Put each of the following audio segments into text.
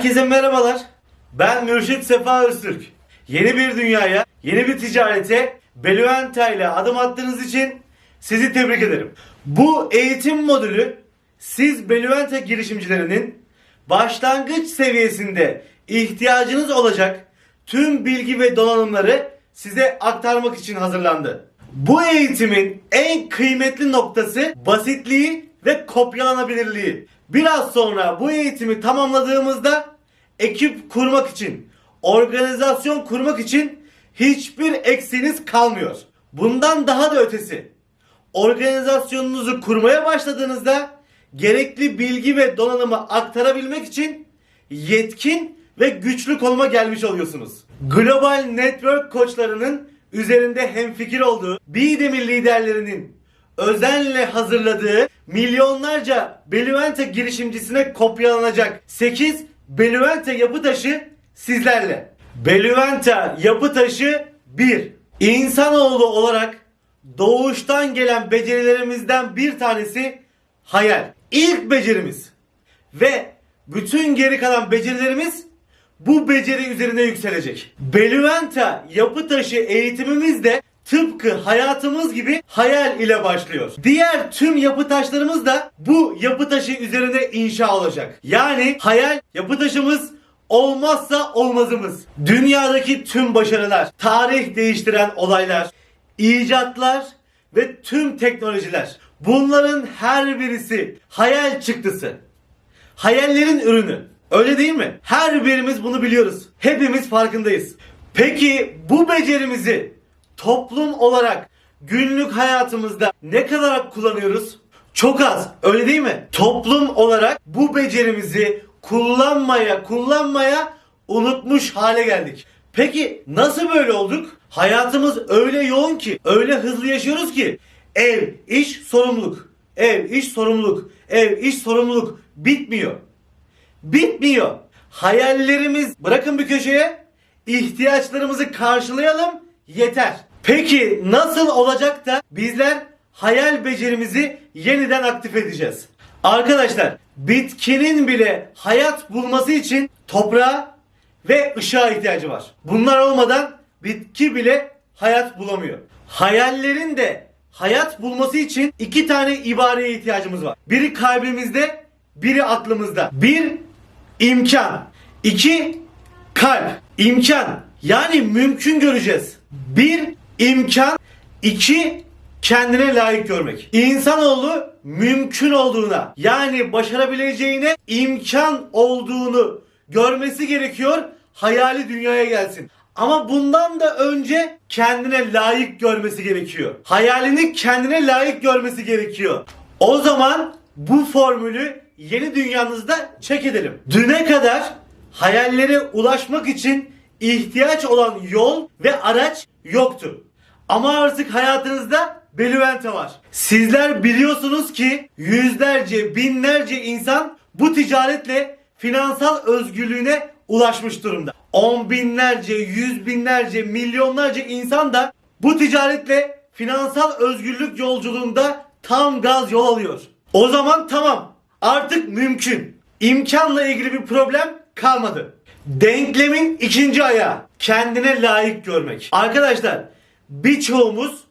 Herkese merhabalar. Ben Mürşit Sefa Öztürk. Yeni bir dünyaya, yeni bir ticarete Beluenta ile adım attığınız için sizi tebrik ederim. Bu eğitim modülü siz Beluenta girişimcilerinin başlangıç seviyesinde ihtiyacınız olacak tüm bilgi ve donanımları size aktarmak için hazırlandı. Bu eğitimin en kıymetli noktası basitliği ve kopyalanabilirliği. Biraz sonra bu eğitimi tamamladığımızda ekip kurmak için, organizasyon kurmak için hiçbir eksiğiniz kalmıyor. Bundan daha da ötesi. Organizasyonunuzu kurmaya başladığınızda gerekli bilgi ve donanımı aktarabilmek için yetkin ve güçlü konuma gelmiş oluyorsunuz. Global Network koçlarının üzerinde hemfikir olduğu Bidemir liderlerinin özenle hazırladığı milyonlarca Beluente girişimcisine kopyalanacak 8 Beluente yapı taşı sizlerle. Beluente yapı taşı 1. İnsanoğlu olarak doğuştan gelen becerilerimizden bir tanesi hayal. İlk becerimiz ve bütün geri kalan becerilerimiz bu beceri üzerine yükselecek. Beluenta yapı taşı eğitimimiz de tıpkı hayatımız gibi hayal ile başlıyor. Diğer tüm yapı taşlarımız da bu yapı taşı üzerine inşa olacak. Yani hayal yapı taşımız olmazsa olmazımız. Dünyadaki tüm başarılar, tarih değiştiren olaylar, icatlar ve tüm teknolojiler. Bunların her birisi hayal çıktısı. Hayallerin ürünü. Öyle değil mi? Her birimiz bunu biliyoruz. Hepimiz farkındayız. Peki bu becerimizi toplum olarak günlük hayatımızda ne kadar kullanıyoruz? Çok az. Öyle değil mi? Toplum olarak bu becerimizi kullanmaya kullanmaya unutmuş hale geldik. Peki nasıl böyle olduk? Hayatımız öyle yoğun ki, öyle hızlı yaşıyoruz ki ev, iş, sorumluluk. Ev, iş, sorumluluk. Ev, iş, sorumluluk bitmiyor. Bitmiyor. Hayallerimiz bırakın bir köşeye. ihtiyaçlarımızı karşılayalım yeter. Peki nasıl olacak da bizler hayal becerimizi yeniden aktif edeceğiz? Arkadaşlar bitkinin bile hayat bulması için toprağa ve ışığa ihtiyacı var. Bunlar olmadan bitki bile hayat bulamıyor. Hayallerin de hayat bulması için iki tane ibareye ihtiyacımız var. Biri kalbimizde, biri aklımızda. Bir imkan, iki kalp. İmkan yani mümkün göreceğiz. Bir imkan, iki kendine layık görmek. İnsanoğlu mümkün olduğuna yani başarabileceğine imkan olduğunu görmesi gerekiyor. Hayali dünyaya gelsin. Ama bundan da önce kendine layık görmesi gerekiyor. Hayalini kendine layık görmesi gerekiyor. O zaman bu formülü yeni dünyanızda çek edelim. Düne kadar hayallere ulaşmak için ihtiyaç olan yol ve araç yoktu. Ama artık hayatınızda Beluente var. Sizler biliyorsunuz ki yüzlerce, binlerce insan bu ticaretle finansal özgürlüğüne ulaşmış durumda. On binlerce, yüz binlerce, milyonlarca insan da bu ticaretle finansal özgürlük yolculuğunda tam gaz yol alıyor. O zaman tamam artık mümkün. İmkanla ilgili bir problem kalmadı. Denklemin ikinci ayağı kendine layık görmek. Arkadaşlar birçoğumuz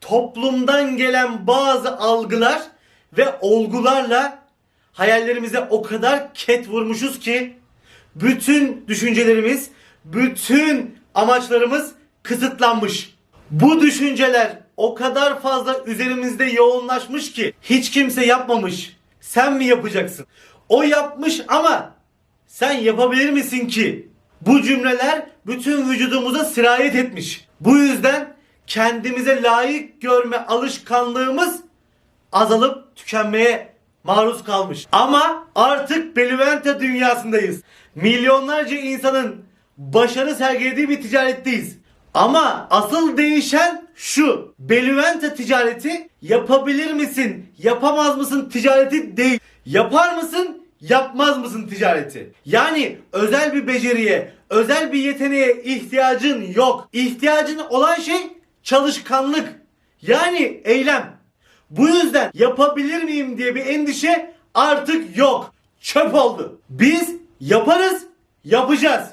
toplumdan gelen bazı algılar ve olgularla hayallerimize o kadar ket vurmuşuz ki bütün düşüncelerimiz, bütün amaçlarımız kısıtlanmış. Bu düşünceler o kadar fazla üzerimizde yoğunlaşmış ki hiç kimse yapmamış. Sen mi yapacaksın? O yapmış ama sen yapabilir misin ki? Bu cümleler bütün vücudumuza sirayet etmiş. Bu yüzden kendimize layık görme alışkanlığımız azalıp tükenmeye maruz kalmış. Ama artık Beluente dünyasındayız. Milyonlarca insanın başarı sergilediği bir ticaretteyiz. Ama asıl değişen şu. Beluente ticareti yapabilir misin, yapamaz mısın ticareti değil. Yapar mısın, yapmaz mısın ticareti? Yani özel bir beceriye, özel bir yeteneğe ihtiyacın yok. İhtiyacın olan şey çalışkanlık. Yani eylem. Bu yüzden yapabilir miyim diye bir endişe artık yok. Çöp oldu. Biz Yaparız, yapacağız.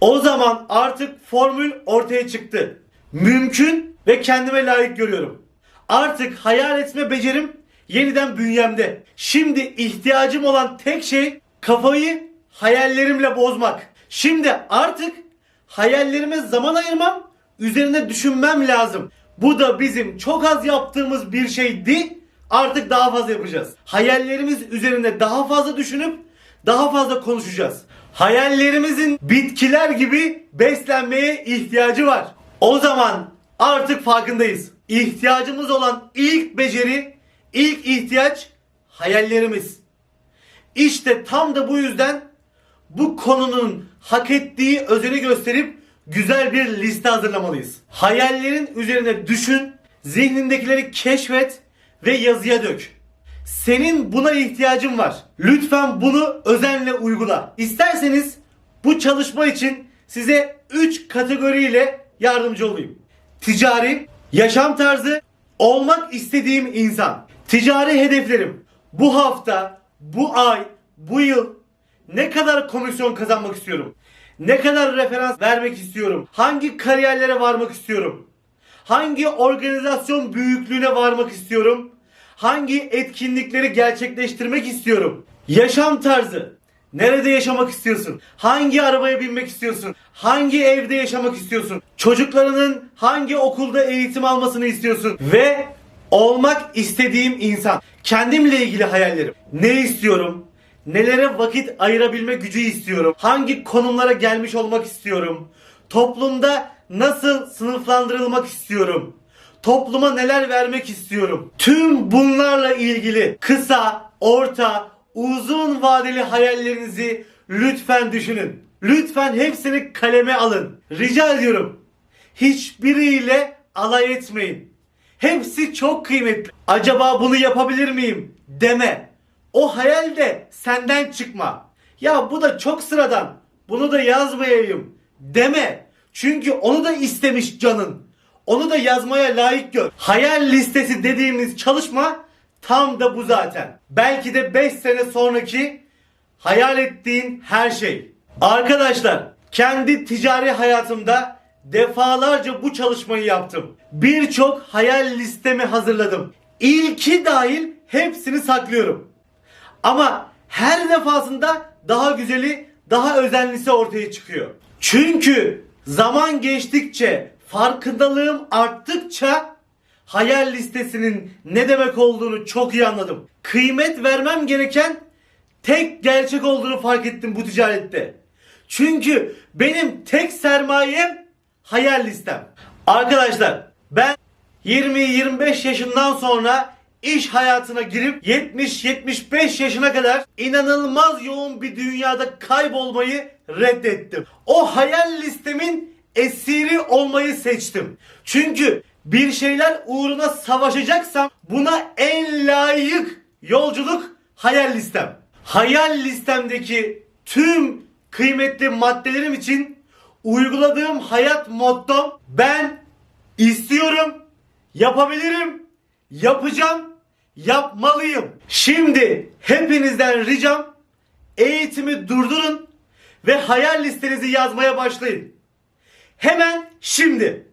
O zaman artık formül ortaya çıktı. Mümkün ve kendime layık görüyorum. Artık hayal etme becerim yeniden bünyemde. Şimdi ihtiyacım olan tek şey kafayı hayallerimle bozmak. Şimdi artık hayallerime zaman ayırmam, üzerine düşünmem lazım. Bu da bizim çok az yaptığımız bir şeydi. Artık daha fazla yapacağız. Hayallerimiz üzerinde daha fazla düşünüp daha fazla konuşacağız. Hayallerimizin bitkiler gibi beslenmeye ihtiyacı var. O zaman artık farkındayız. İhtiyacımız olan ilk beceri, ilk ihtiyaç hayallerimiz. İşte tam da bu yüzden bu konunun hak ettiği özeni gösterip güzel bir liste hazırlamalıyız. Hayallerin üzerine düşün, zihnindekileri keşfet ve yazıya dök. Senin buna ihtiyacın var. Lütfen bunu özenle uygula. İsterseniz bu çalışma için size 3 kategoriyle yardımcı olayım. Ticari, yaşam tarzı, olmak istediğim insan. Ticari hedeflerim. Bu hafta, bu ay, bu yıl ne kadar komisyon kazanmak istiyorum? Ne kadar referans vermek istiyorum? Hangi kariyerlere varmak istiyorum? Hangi organizasyon büyüklüğüne varmak istiyorum? Hangi etkinlikleri gerçekleştirmek istiyorum? Yaşam tarzı. Nerede yaşamak istiyorsun? Hangi arabaya binmek istiyorsun? Hangi evde yaşamak istiyorsun? Çocuklarının hangi okulda eğitim almasını istiyorsun? Ve olmak istediğim insan. Kendimle ilgili hayallerim. Ne istiyorum? Nelere vakit ayırabilme gücü istiyorum? Hangi konumlara gelmiş olmak istiyorum? Toplumda nasıl sınıflandırılmak istiyorum? Topluma neler vermek istiyorum? Tüm bunlarla ilgili kısa, orta, uzun vadeli hayallerinizi lütfen düşünün. Lütfen hepsini kaleme alın. Rica ediyorum. Hiçbiriyle alay etmeyin. Hepsi çok kıymetli. Acaba bunu yapabilir miyim? Deme. O hayal de senden çıkma. Ya bu da çok sıradan. Bunu da yazmayayım. Deme. Çünkü onu da istemiş canın. Onu da yazmaya layık gör. Hayal listesi dediğimiz çalışma tam da bu zaten. Belki de 5 sene sonraki hayal ettiğin her şey. Arkadaşlar kendi ticari hayatımda defalarca bu çalışmayı yaptım. Birçok hayal listemi hazırladım. İlki dahil hepsini saklıyorum. Ama her defasında daha güzeli, daha özenlisi ortaya çıkıyor. Çünkü zaman geçtikçe, farkındalığım arttıkça hayal listesinin ne demek olduğunu çok iyi anladım. Kıymet vermem gereken tek gerçek olduğunu fark ettim bu ticarette. Çünkü benim tek sermayem hayal listem. Arkadaşlar ben 20-25 yaşından sonra iş hayatına girip 70-75 yaşına kadar inanılmaz yoğun bir dünyada kaybolmayı reddettim. O hayal listemin esiri olmayı seçtim. Çünkü bir şeyler uğruna savaşacaksam buna en layık yolculuk hayal listem. Hayal listemdeki tüm kıymetli maddelerim için uyguladığım hayat mottom ben istiyorum, yapabilirim, yapacağım, yapmalıyım. Şimdi hepinizden ricam eğitimi durdurun ve hayal listenizi yazmaya başlayın. Hemen şimdi.